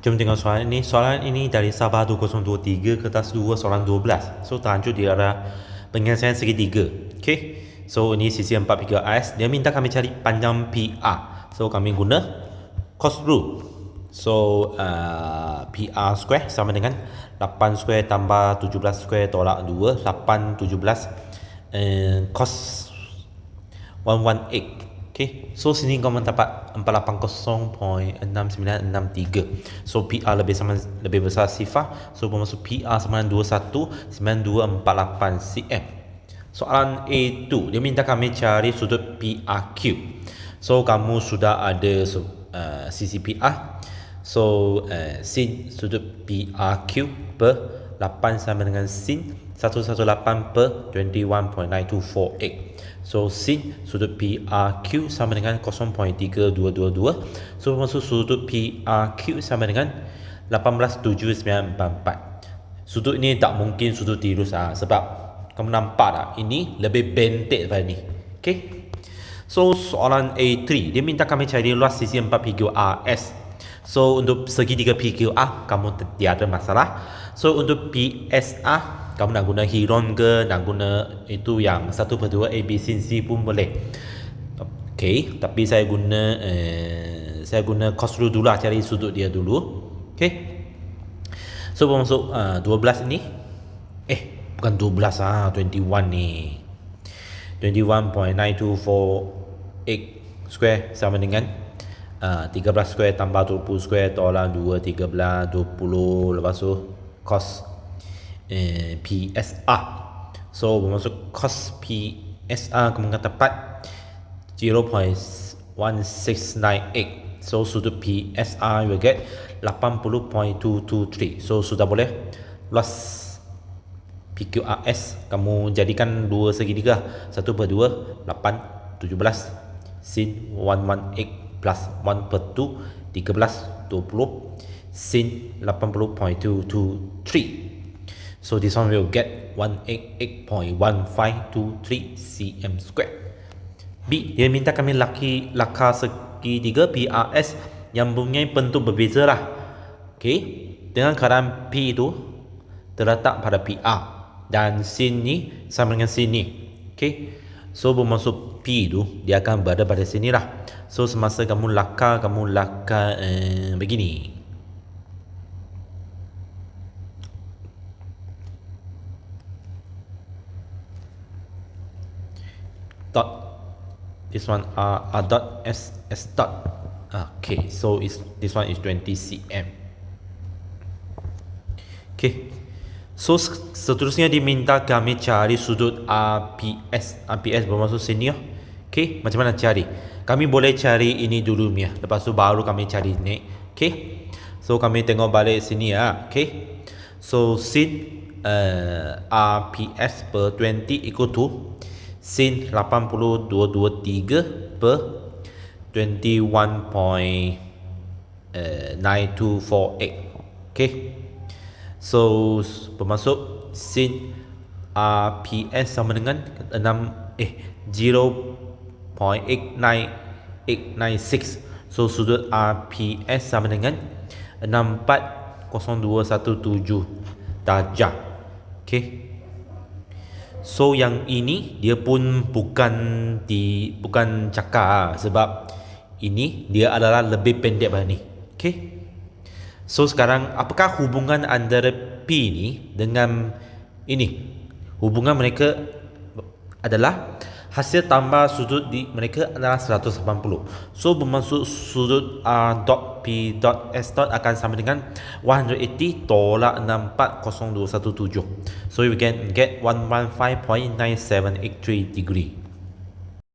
Jom tengok soalan ini. Soalan ini dari Sabah 2023 kertas 2 soalan 12. So tajuk dia adalah penyelesaian segitiga. Okay. So ini sisi 4 PQRS. Dia minta kami cari panjang PR. So kami guna cos rule. So uh, PR square sama dengan 8 square tambah 17 square tolak 2. 8 17 uh, cos 118. Okay, so sini kau mendapat 480.6963. So PR lebih sama lebih besar sifar. So bermaksud PR sama dengan 219248 cm. Soalan A2 dia minta kami cari sudut PRQ. So kamu sudah ada uh, sisi PR. So uh, sin sudut PRQ per 8 sama dengan sin 118 per 21.9248. So sin sudut PRQ sama dengan 0.3222. So maksud sudut PRQ sama dengan 18794. Sudut ini tak mungkin sudut tirus ah sebab kamu nampak tak ini lebih bentek daripada ni. Okay. So soalan A3 dia minta kami cari luas sisi 4 PQRS. So untuk segitiga PQR kamu tiada masalah. So untuk PSR kamu nak guna Heron ke nak guna itu yang satu per dua ABC pun boleh. Okay, tapi saya guna eh, saya guna cos dulu lah cari sudut dia dulu. Okay, so masuk uh, 12 ni. Eh bukan 12 ah 21 ni. 21.9248 square sama dengan uh, 13 square tambah 20 square tolak 2 13 20 lepas tu cos eh, PSR. So bermaksud cos PSR kemungkinan tepat 0.1698. So sudut PSR will get 80.223. So sudah boleh plus PQRS kamu jadikan dua segitiga satu per dua lapan tujuh belas sin one one eight plus one per two tiga belas dua puluh sin lapan puluh point two two three So this one will get 188.1523 cm square. B, dia minta kami laki laka segitiga PRS yang mempunyai bentuk berbeza lah. Okay. Dengan keadaan P itu terletak pada PR. Dan sin ni sama dengan sin ni. Okay. So bermaksud P itu dia akan berada pada sini lah. So semasa kamu laka, kamu laka eh, begini. dot. This one r r dot s s dot. Okay. So is this one is 20 cm okay so seterusnya diminta kami cari sudut RPS RPS bermaksud sini okay macam mana cari? Kami boleh cari ini dulu ya lepas tu baru kami cari ni. Okay so kami tengok balik sini ya. Okay so sin uh, RPS per 20 equal to sin 8223 per 21.9248 okay so bermaksud sin RPS sama dengan 6 eh 0.89896 so sudut RPS sama dengan 640217 darjah okay So yang ini dia pun bukan di bukan cakar ah, sebab ini dia adalah lebih pendek pada ni. Okay. So sekarang apakah hubungan antara P ni dengan ini? Hubungan mereka adalah hasil tambah sudut di mereka adalah 180. So bermaksud sudut R dot P dot S dot akan sama dengan 180 tolak 640217. So you can get 115.9783 degree.